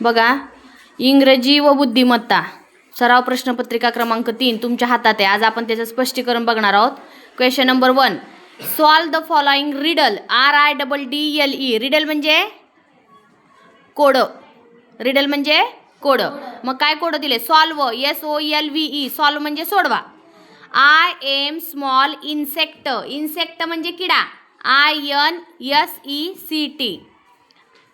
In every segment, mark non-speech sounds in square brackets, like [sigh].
बघा इंग्रजी व बुद्धिमत्ता. सराव प्रश्नपत्रिका क्रमांक तीन तुमच्या हातात आहे. आज आपण त्याचं स्पष्टीकरण बघणार आहोत. Question number one solve the following riddle R I double D L E riddle म्हणजे? कोड. रिडल म्हणजे कोड. मग काय कोड दिले? Solve S O L V E solve म्हणजे सोडवा. I am small insect insect म्हणजे किडा. I N S E C T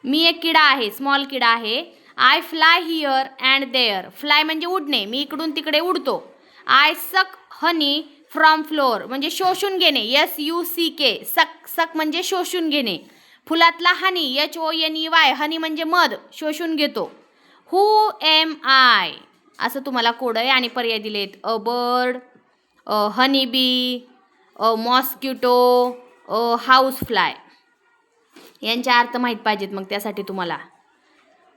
मी एक किडा आहे स्मॉल किडा आहे. I fly here and there fly म्हणजे उडणे. मी इकडून तिकडे उडतो. आय सक हनी फ्रॉम फ्लोअर म्हणजे शोषून घेणे. एस यू सी के सक सक म्हणजे शोषून घेणे. फुलातला honey H O N E Y honey म्हणजे मध. शोषून घेतो. हू एम आय असं तुम्हाला कोड आहे आणि पर्याय दिलेत. A bird a honey bee a mosquito a house fly यांचे अर्थ माहीत पाहिजेत मग त्यासाठी तुम्हाला.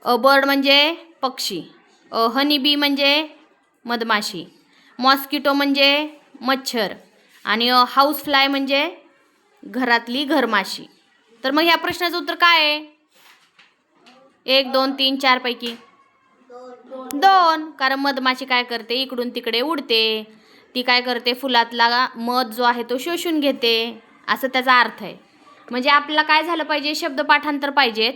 अ बर्ड म्हणजे पक्षी. अ हनी बी म्हणजे मधमाशी. मॉस्किटो म्हणजे मच्छर. आणि अ हाऊस फ्लाय म्हणजे घरातली घरमाशी. तर मग ह्या प्रश्नाचं उत्तर काय आहे? एक दोन तीन चार पैकी. दोन. कारण मधमाशी काय करते? इकडून तिकडे उडते. ती काय करते? फुलातला मध जो आहे तो शोषून घेते. असं त्याचा अर्थ आहे. म्हणजे आपल्याला काय झालं पाहिजे? शब्द पाठांतर पाहिजेत.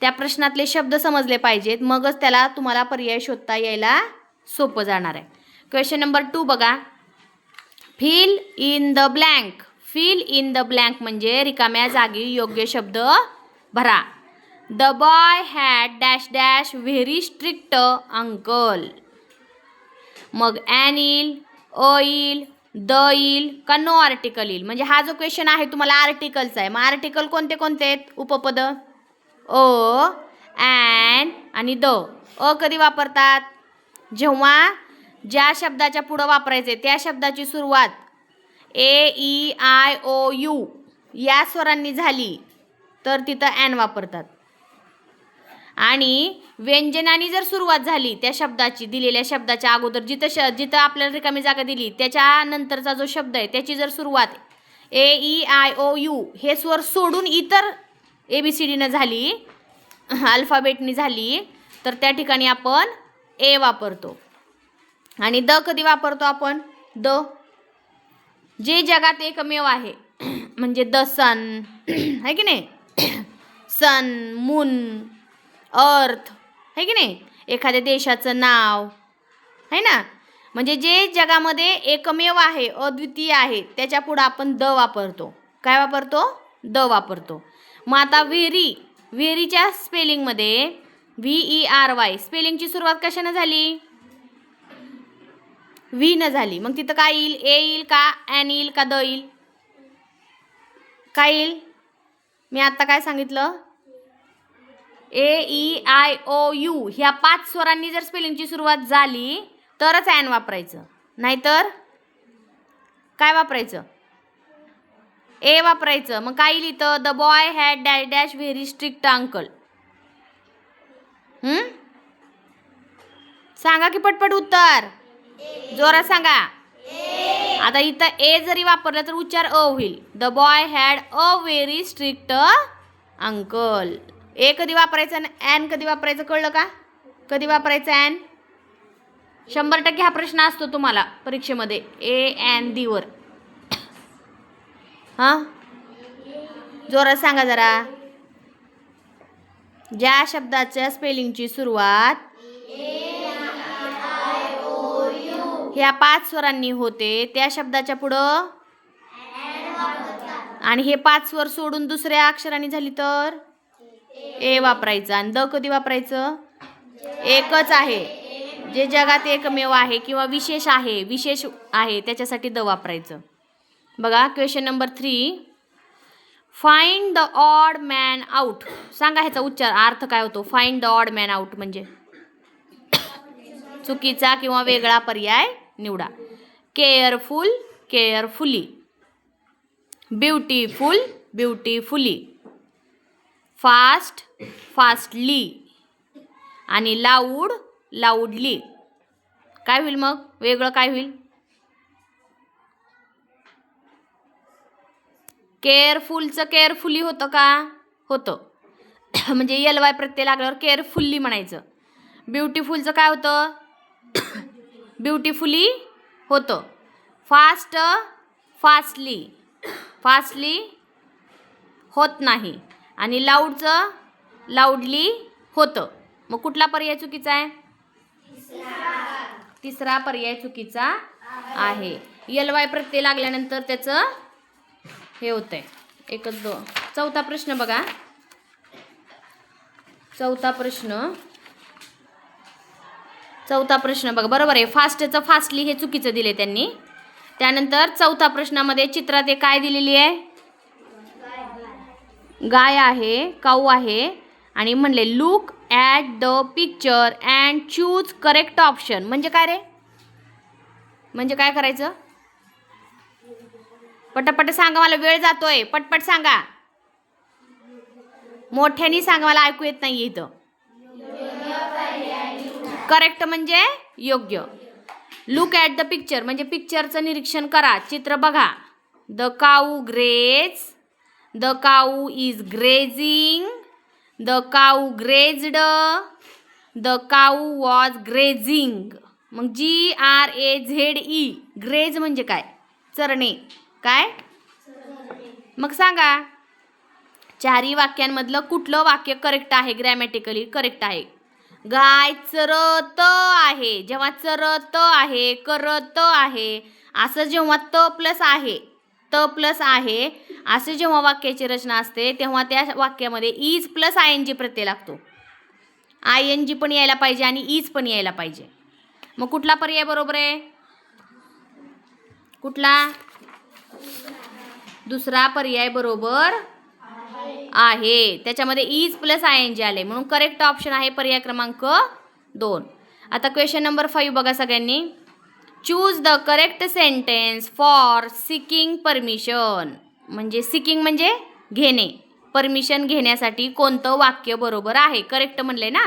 त्या प्रश्नातले शब्द समजले पाहिजेत. मगच त्याला तुम्हाला पर्याय शोधता यायला सोपं जाणार आहे. क्वेश्चन नंबर टू बघा. Fill in the blank fill in the blank म्हणजे रिकाम्या जागी योग्य शब्द भरा. The boy had dash dash very strict uncle. मग ॲनिल ऑइल द येईल का नो आर्टिकल येईल? म्हणजे हा जो क्वेश्चन आहे तुम्हाला आर्टिकलचा आहे. मग आर्टिकल कोणते कोणते आहेत? उपपद. अ ॲन आणि द. अ कधी वापरतात? जेव्हा ज्या शब्दाच्या पुढं वापरायचे त्या शब्दाची सुरुवात A E I O U या स्वरांनी झाली तर तिथं ॲन वापरतात. आणि व्यंजनाने जर सुरुवात झाली त्या शब्दाची दिलेल्या शब्दाच्या अगोदर जिथं श जिथं आपल्याला रिकामी जागा दिली त्याच्या नंतरचा जो शब्द आहे त्याची जर सुरुवात A E I O U हे स्वर सोडून इतर ए बी सी डीनं झाली अल्फाबेटनी झाली तर त्या ठिकाणी आपण ए वापरतो. आणि द कधी वापरतो आपण? द. जे जगात एकमेव आहे म्हणजे द सन [clears throat] आहे की नाही? [clears throat] सन मून अर्थ आहे की नाही? एखाद्या देशाचं नाव आहे ना? म्हणजे जे जगामध्ये एकमेव आहे अद्वितीय आहे त्याच्या पुढं आपण द वापरतो. काय वापरतो? द वापरतो. मग आता व्हेरी व्हेरीच्या स्पेलिंगमध्ये व्ही ई आर वाय स्पेलिंगची सुरुवात कशानं झाली? व्ही न झाली. मग तिथं काय येईल? ए येईल का? ॲन येईल का? द येईल? काय येईल? मी आत्ता काय सांगितलं? A E I O U ह्या पाच स्वरांनी जर स्पेलिंगची सुरुवात झाली तरच ॲन वापरायचं. नाहीतर काय वापरायचं? ए वापरायचं. मग काय लिहितं the boy had dash dash very strict uncle सांगा की पटपट उत्तर. जोरात सांगा. आता इथं ए जरी वापरलं तर उच्चार अ होईल. The boy had a very strict uncle a कधी वापरायचं आणि ॲन कधी वापरायचं कळलं का? कधी वापरायचं ॲन शंभर टक्के हा प्रश्न असतो तुम्हाला परीक्षेमध्ये. ए ॲन दीवर हां? जोरात सांगा जरा. ज्या शब्दाच्या स्पेलिंगची सुरुवात ह्या पाच स्वरांनी होते त्या शब्दाच्या पुढं? आणि हे पाच स्वर सोडून दुसऱ्या अक्षरांनी झाली तर? ए वापरायचं आणि द कधी वापरायचं? एकच आहे. जे जगात एकमेव आहे किंवा विशेष आहे विशेष आहे त्याच्यासाठी द वापरायचं. बघा question number three find the odd man out सांगा ह्याचा उच्चार अर्थ काय होतो? Find the odd man out म्हणजे? चुकीचा किंवा वेगळा पर्याय निवडा. Careful carefully beautiful beautifully fast fastly. आणि लाऊड लाऊडली. काय होईल मग? वेगळं काय होईल? केअरफुलचं केअरफुली होतं का? होतं. [clears throat] म्हणजे एल वाय प्रत्यय लागल्यावर केअरफुल्ली म्हणायचं. ब्युटिफुलचं काय होतं? [clears throat] ब्युटिफुली होतं. Fast fastly. फास्टली होत नाही. आणि लाऊडचं लाऊडली होतं. मग कुठला पर्याय चुकीचा आहे? तिसरा पर्याय चुकीचा आहे. यल वाय प्रत्यय लागल्यानंतर त्याचं हे होतंय. एकच दो चौथा प्रश्न बघा. चौथा प्रश्न. चौथा प्रश्न बघा. बरोबर आहे. फास्टचं फास्टली हे चुकीचं दिले त्यांनी. त्यानंतर चौथा प्रश्नामध्ये चित्रात एक काय दिलेली आहे? गाय आहे काऊ आहे आणि म्हणले look at the picture and choose correct option म्हणजे काय रे? म्हणजे काय करायचं? पटापट सांगा मला वेळ जातोय. पटपट सांगा. मोठ्यानी सांगा मला ऐकू येत नाही इथं. करेक्ट म्हणजे योग्य. लुक ॲट द पिक्चर म्हणजे पिक्चरचं निरीक्षण करा. चित्र बघा. The cow grazes the cow is grazing the cow grazed the cow was grazing मग G R A Z E graze म्हणजे काय? चरणे. काय? मग सांगा. चारही वाक्यांमधलं कुठलं वाक्य करेक्ट आहे? ग्रॅमॅटिकली करेक्ट आहे. गाय चरत आहे. जेव्हा चरत आहे करत आहे. असं जेव्हा त प्लस आहे त प्लस आहे. असे जेव्हा वाक्याची रचना असते तेव्हा त्या वाक्यामध्ये is plus I N G प्रत्यय लागतो. आय एन जी पण यायला पाहिजे आणि इज पण यायला पाहिजे. मग कुठला पर्याय बरोबर आहे? कुठला? दुसरा पर्याय बरोबर आहे. त्याच्यामध्ये is plus I N G आले म्हणून करेक्ट ऑप्शन आहे पर्याय क्रमांक दोन. आता क्वेश्चन नंबर फाईव्ह बघा सगळ्यांनी. Choose the correct sentence for seeking permission म्हणजे सिकिंग म्हणजे घेणे. परमिशन घेण्यासाठी कोणतं वाक्य बरोबर आहे? करेक्ट म्हणले ना?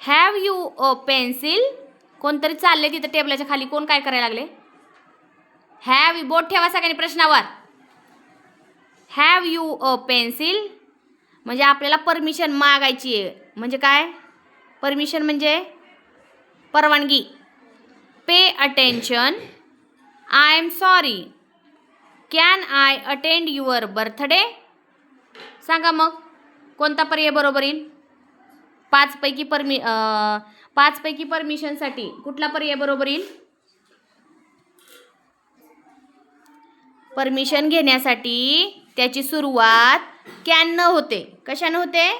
हॅव यू अ पेन्सिल कोणतरी चालले तिथं टेबलाच्या खाली. कोण काय करायला लागले? हॅव यू बोट ठेवा सगळ्यांनी प्रश्नावर. हॅव यू अ पेन्सिल म्हणजे आपल्याला परमिशन मागायची आहे. म्हणजे काय? परमिशन म्हणजे परवानगी. Pay attention I am sorry can I attend your birthday सांगा मग. कोणता पर्याय बरोबर येईल? पाचपैकी परमि पाचपैकी परमिशनसाठी कुठला पर्याय बरोबर येईल? परमिशन घेण्यासाठी त्याची सुरुवात कॅन न होते. कशानं होते?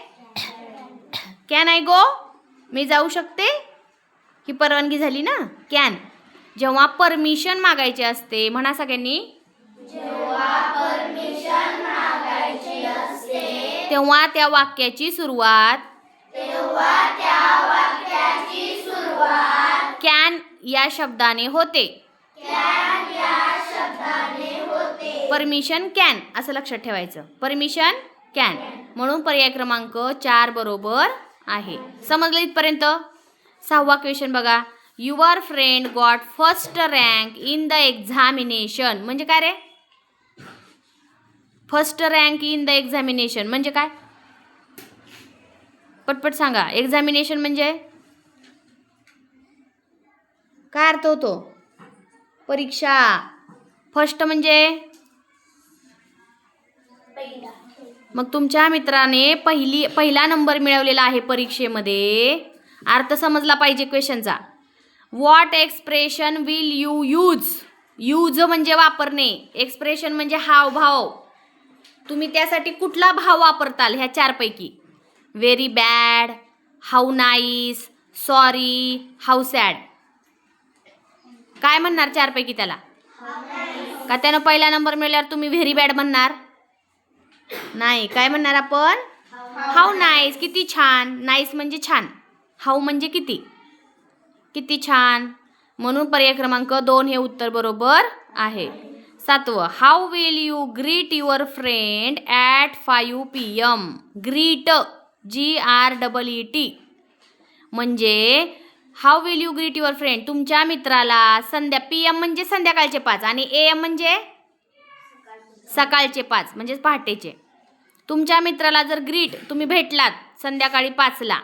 कॅन आय गो मी जाऊ शकते? ही परवानगी झाली ना? कॅन जेव्हा परमिशन मागायची असते म्हणा सगळ्यांनी. तेव्हा त्या वाक्याची सुरुवात. कॅन या शब्दाने होते. परमिशन कॅन असं लक्षात ठेवायचं. परमिशन कॅन म्हणून पर्याय क्रमांक चार बरोबर आहे. समजलं इथपर्यंत? सहावा क्वेश्चन बघा. Your friend got first rank in the examination म्हणजे काय रे? First rank in the examination म्हणजे काय? पटपट सांगा. एक्झामिनेशन म्हणजे? काय अर्थ होतो? परीक्षा. फर्स्ट म्हणजे? मग तुमच्या मित्राने पहिली पहिला नंबर मिळवलेला आहे परीक्षेमध्ये. अर्थ समजला पाहिजे क्वेश्चनचा what expression will you use use म्हणजे वापरणे. एक्सप्रेशन म्हणजे हावभाव. तुम्ही त्यासाठी कुठला भाव वापरताल ह्या चारपैकी? Very bad how nice sorry how sad काय म्हणणार चारपैकी त्याला? का त्यानं पहिला नंबर मिळाल्यावर तुम्ही व्हेरी बॅड म्हणणार? नाही. काय म्हणणार आपण? हाऊ नाईस किती छान. नाईस म्हणजे छान. हाऊ म्हणजे किती? किती छान. म्हणून पर्याय क्रमांक दोन हे उत्तर बरोबर आहे. सातवं how will you greet your friend at five P M greet G R double E T म्हणजे how will you greet your friend तुमच्या मित्राला संध्या पी एम म्हणजे संध्याकाळचे पाच आणि ए एम म्हणजे? सकाळचे पाच म्हणजेच पहाटेचे. तुमच्या मित्राला जर ग्रीट तुम्ही भेटलात संध्याकाळी पाचला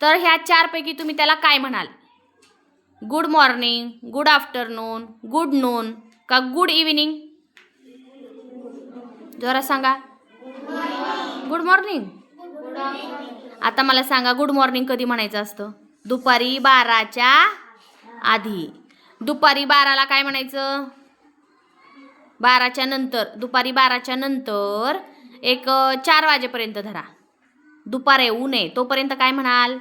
तर ह्या चारपैकी तुम्ही त्याला काय म्हणाल? Good morning good afternoon good noon का गुड इव्हिनिंग जरा सांगा. गुड मॉर्निंग आता मला सांगा गुड मॉर्निंग कधी म्हणायचं असतं? दुपारी बाराच्या आधी. दुपारी बाराला काय म्हणायचं? बाराच्या नंतर दुपारी बाराच्या नंतर एक चार वाजेपर्यंत धरा. दुपार येऊ नये तोपर्यंत काय म्हणाल?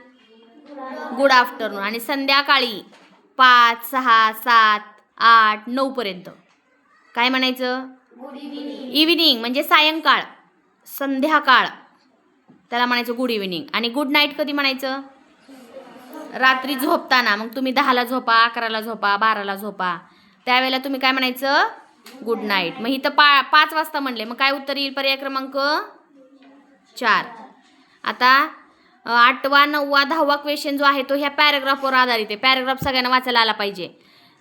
गुड आफ्टरनून आणि संध्याकाळी पाच सहा सात आठ नऊपर्यंत काय म्हणायचं? इव्हिनिंग म्हणजे सायंकाळ संध्याकाळ. त्याला म्हणायचं गुड इव्हिनिंग आणि गुड नाईट कधी म्हणायचं? रात्री झोपताना. मग तुम्ही दहाला झोपा अकराला झोपा बाराला झोपा. त्यावेळेला तुम्ही काय म्हणायचं? गुड नाईट मग इथं पा पाच वाजता म्हणले. मग काय उत्तर येईल पर्याय क्रमांक? चार. आता आठवा नववा दहावा क्वेश्चन जो आहे तो ह्या पॅराग्राफवर आधारित आहे. पॅराग्राफ सगळ्यांना वाचायला आला पाहिजे.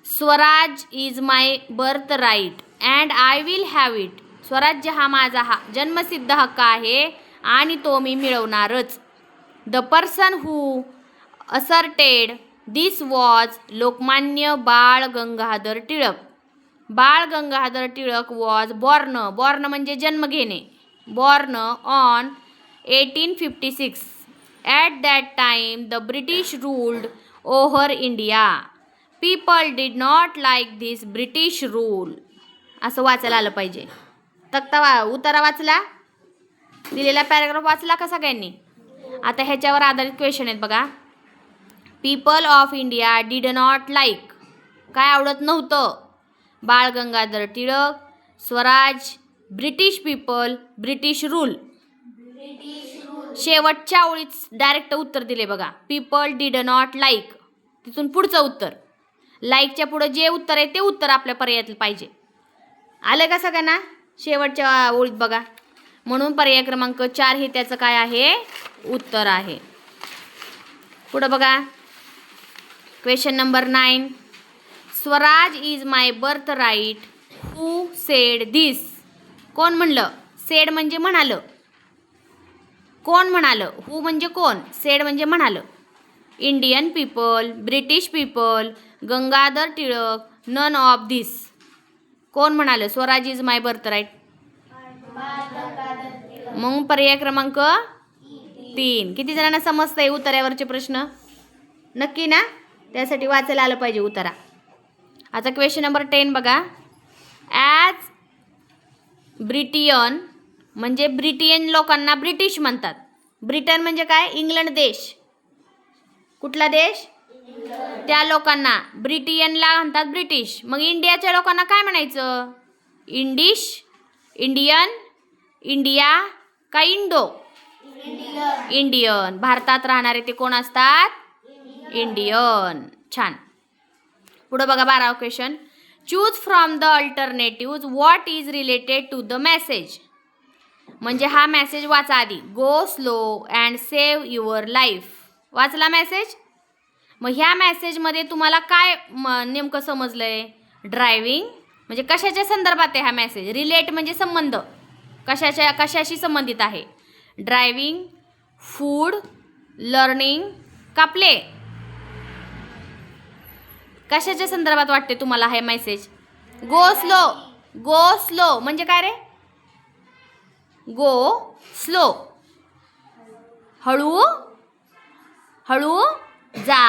Swaraj is my birthright and I will have it स्वराज्य हा माझा हा जन्मसिद्ध हक्क आहे आणि तो मी मिळवणारच. The person who asserted this was Lokmanya Bal Gangadhar Tilak. Bal Gangadhar Tilak was born born म्हणजे जन्म घेणे. Born on eighteen fifty six at that time the British ruled over India people did not like this British rule असं वाचायला आलं पाहिजे. तक्ता वा उतारा वाचला. दिलेला पॅराग्राफ वाचला का सगळ्यांनी? आता ह्याच्यावर आधारित क्वेश्चन आहेत बघा. People of India did not like काय आवडत नव्हतं? Bal Gangadhar Tilak swaraj British people British rule शेवटच्या ओळीत डायरेक्ट उत्तर दिले बघा. पीपल डीड नॉट लाईक तिथून पुढचं उत्तर. लाईकच्या पुढं जे उत्तर आहे ते उत्तर आपल्या पर्यायातलं पाहिजे. आलं का सगळ्यांना? शेवटच्या ओळीत बघा. म्हणून पर्याय क्रमांक चार हे त्याचं काय आहे? उत्तर आहे. पुढं बघा. Question number nine swaraj is my birthright who said this कोण म्हणलं? सेड म्हणजे म्हणालं. कोण म्हणालं? हू म्हणजे कोण? सेड म्हणजे म्हणालं. Indian people British people Gangadhar Tilak none of this. कोण म्हणालं? Swaraj is my birthright? मग पर्याय क्रमांक तीन. किती जणांना समजतंय उतार्यावरचे प्रश्न? नक्की ना? त्यासाठी वाचायला आलं पाहिजे उतारा आता क्वेश्चन नंबर टेन बघा. ॲज ब्रिटियन म्हणजे ब्रिटियन लोकांना ब्रिटिश म्हणतात. ब्रिटन म्हणजे काय? इंग्लंड देश. कुठला देश? त्या लोकांना. ब्रिटियनला म्हणतात ब्रिटिश. मग इंडियाच्या लोकांना काय म्हणायचं? इंडिश इंडियन इंडिया का इंडो? इंडियन. भारतात राहणारे ते कोण असतात? इंडियन. छान. पुढं बघा बारावं question choose from the alternatives what is related to the message म्हणजे हा मेसेज वाचा आधी. Go slow and save your life वाचला मेसेज मग ह्या मेसेजमध्ये तुम्हाला काय म, नेमकं आहे ड्रायव्हिंग म्हणजे कशाच्या संदर्भात आहे हा मेसेज रिलेट म्हणजे संबंध. कशाच्या कशाशी संबंधित आहे? ड्रायव्हिंग फूड लर्निंग का प्ले कशाच्या संदर्भात वाटते तुम्हाला हे message go slow go slow म्हणजे काय रे? गो स्लो हळू हळू जा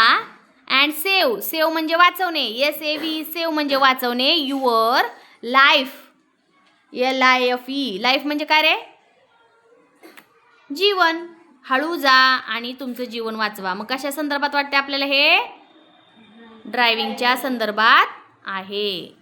अँड सेव सेव म्हणजे वाचवणे. एस ए व्ही सेव म्हणजे वाचवणे. Your life L I F E life म्हणजे काय रे? जीवन. हळू जा आणि तुमचं जीवन वाचवा. मग कशा संदर्भात वाटते आपल्याला हे? ड्रायव्हिंगच्या संदर्भात आहे.